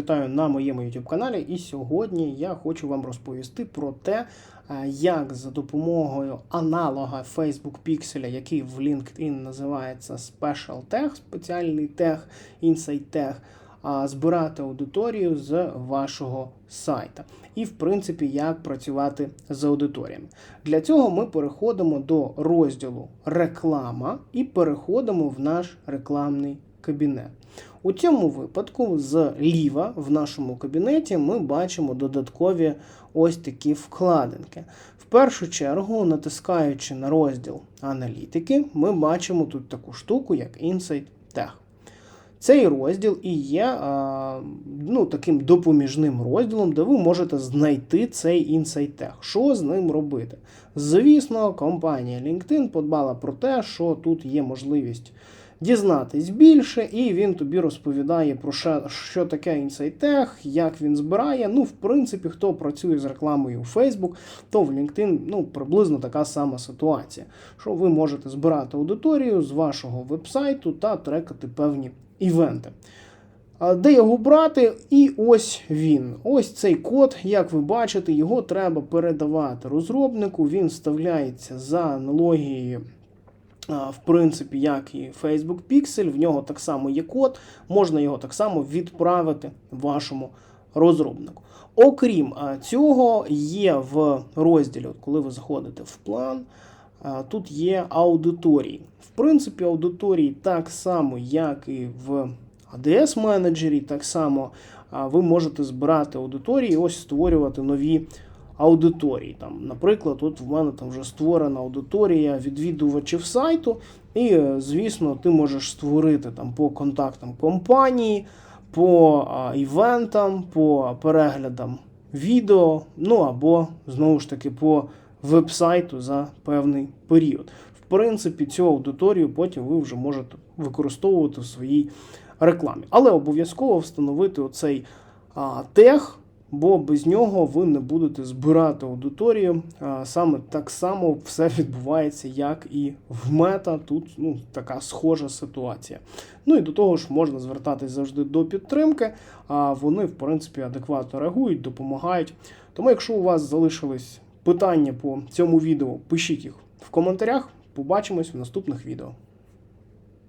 Вітаю на моєму YouTube каналі, і сьогодні я хочу вам розповісти про те, е, як за допомогою аналога Facebook Pixel, який в LinkedIn називається Special Tag, спеціальний тег, Insight а, збирати аудиторію з вашого сайта. І, в принципі, як працювати з аудиторіями. Для цього ми переходимо до розділу Реклама і переходимо в наш рекламний кабінет. У цьому випадку зліва в нашому кабінеті ми бачимо додаткові ось такі вкладинки. В першу чергу, натискаючи на розділ аналітики, ми бачимо тут таку штуку, як Insight Tag. Цей розділ і є ну, таким допоміжним розділом, де ви можете знайти цей Tag. Що з ним робити? Звісно, компанія LinkedIn подбала про те, що тут є можливість дізнатись більше, і він тобі розповідає про що, що таке Tag, як він збирає. Ну, в принципі, хто працює з рекламою у Facebook, то в LinkedIn ну, приблизно така сама ситуація, що ви можете збирати аудиторію з вашого вебсайту та трекати певні івенти. Де його брати? І ось він. Ось цей код, як ви бачите, його треба передавати розробнику. Він вставляється за аналогією, в принципі, як і Facebook Pixel. В нього так само є код, можна його так само відправити вашому розробнику. Окрім цього, є в розділі, коли ви заходите в план. Тут є аудиторії. В принципі, аудиторії так само, як і в ADS менеджері, так само ви можете збирати аудиторії, ось створювати нові аудиторії. Там, наприклад, от в мене там вже створена аудиторія відвідувачів сайту, і, е, звісно, ти можеш створити там по контактам компанії, по івентам, по переглядам відео, ну або знову ж таки по вебсайту за певний період. В принципі, цю аудиторію потім ви вже можете використовувати в своїй рекламі. Але обов'язково встановити оцей а, тег, бо без нього ви не будете збирати аудиторію. А, саме так само все відбувається, як і в мета. Тут ну, така схожа ситуація. Ну і до того ж можна звертатись завжди до підтримки, а вони, в принципі, адекватно реагують, допомагають. Тому, якщо у вас залишились питання по цьому відео, пишіть їх в коментарях. Побачимось в наступних відео.